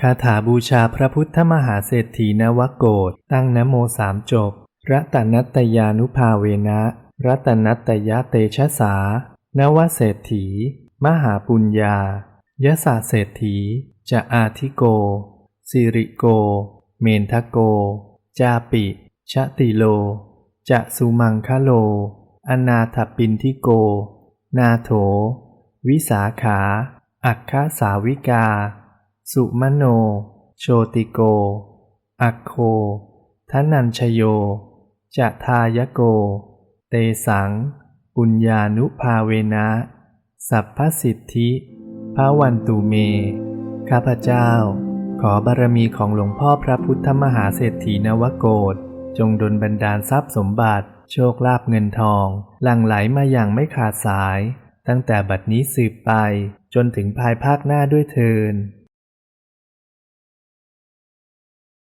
คาถาบูชาพระพุทธมหาเศรษฐีนวโกฏตั้งนโมสามจบ รัตนัตยานุภาเวนะ รัตนัตยะเตชะสา นวเศรษฐี มหาปุญญายสาเศรษฐี จะอาทิโก สิริโก เมนทโก จาปิชติโล จะสุมังคโล อนาถปินทิโก นาโถ วิสาขา อัคคสาวิกา สุมโน โชติโก อัคโคทนัญชโย จะทายโก เตสัง ปุญญานุภาเวนะ สัพพสิทธิพระวันตุเม ข้าพเจ้า ขอบารมีของหลวงพ่อพระพุทธมหาเศรษฐีนวโกฏจงดลบันดาลทรัพย์สมบัติ โชคลาภเงินทอง หลั่งไหลมาอย่างไม่ขาดสาย ตั้งแต่บัดนี้สืบไป จนถึงภายภาคหน้าด้วยเทิน